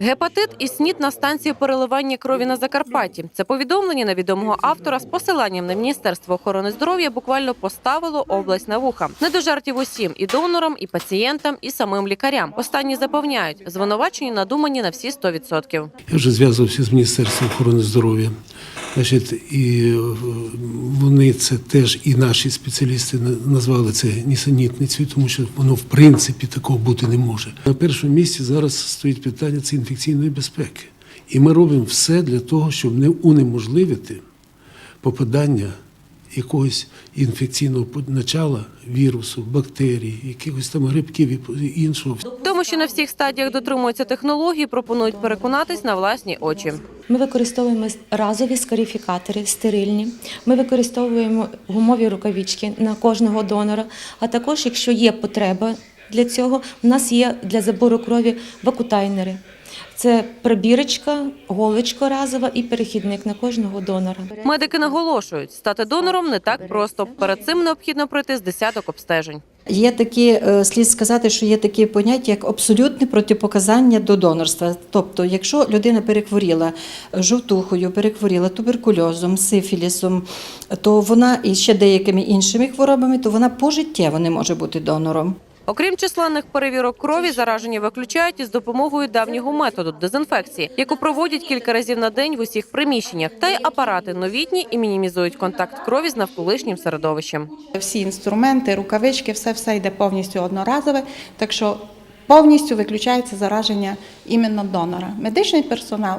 Гепатит і снід на станції переливання крові на Закарпатті. Це повідомлення на відомого автора з посиланням на Міністерство охорони здоров'я буквально поставило область на вуха. Не до жартів усім і донорам, і пацієнтам, і самим лікарям. Останні запевняють, звинувачені надумані на всі 100%. Я вже зв'язувався з Міністерством охорони здоров'я. Значить, і е, вони це теж і наші спеціалісти на- назвали це нісенітницею, тому що воно в принципі такого бути не може. На першому місці зараз стоїть питання це інфекційної безпеки. І ми робимо все для того, щоб не унеможливити попадання якогось інфекційного начала вірусу, бактерій, якихось там грибків і іншого. Тому що на всіх стадіях дотримуються технології, пропонують переконатись на власні очі. Ми використовуємо разові скарифікатори, стерильні. Ми використовуємо гумові рукавички на кожного донора. А також, якщо є потреба для цього, у нас є для забору крові вакутайнери. Це пробірочка, голочка разова і перехідник на кожного донора. Медики наголошують, стати донором не так просто. Перед цим необхідно пройти з десяток обстежень. Є такі, е, слід сказати, що є такі поняття, як абсолютне протипоказання до донорства. Тобто, якщо людина перехворіла жовтухою, перехворіла туберкульозом, сифілісом, то вона і ще деякими іншими хворобами, то вона пожиттєво не може бути донором. Окрім численних перевірок крові, зараження виключають із допомогою давнього методу дезінфекції, яку проводять кілька разів на день в усіх приміщеннях. Та й апарати новітні і мінімізують контакт крові з навколишнім середовищем. Всі інструменти, рукавички, все все йде повністю одноразове, так що повністю виключається зараження іменно донора. Медичний персонал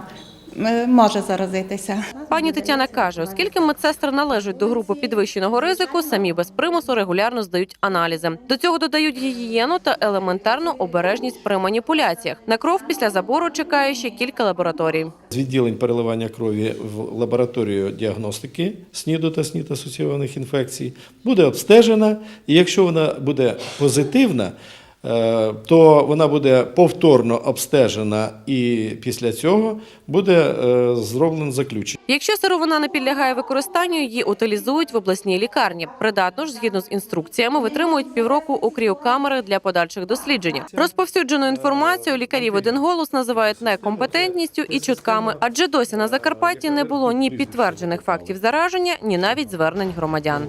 може заразитися. Пані Тетяна каже, оскільки медсестри належать до групи підвищеного ризику, самі без примусу регулярно здають аналізи. До цього додають гігієну та елементарну обережність при маніпуляціях. На кров після забору чекає ще кілька лабораторій. З відділень переливання крові в лабораторію діагностики СНІДу та СНІД асоційованих інфекцій буде обстежена, і якщо вона буде позитивна, е, то вона буде повторно обстежена, і після цього буде е, зроблено заключення. Якщо сировина не підлягає використанню, її утилізують в обласній лікарні. Придатно ж, згідно з інструкціями, витримують півроку у кріокамери для подальших досліджень. Розповсюджену інформацію лікарі в один голос називають некомпетентністю і чутками, адже досі на Закарпатті не було ні підтверджених фактів зараження, ні навіть звернень громадян.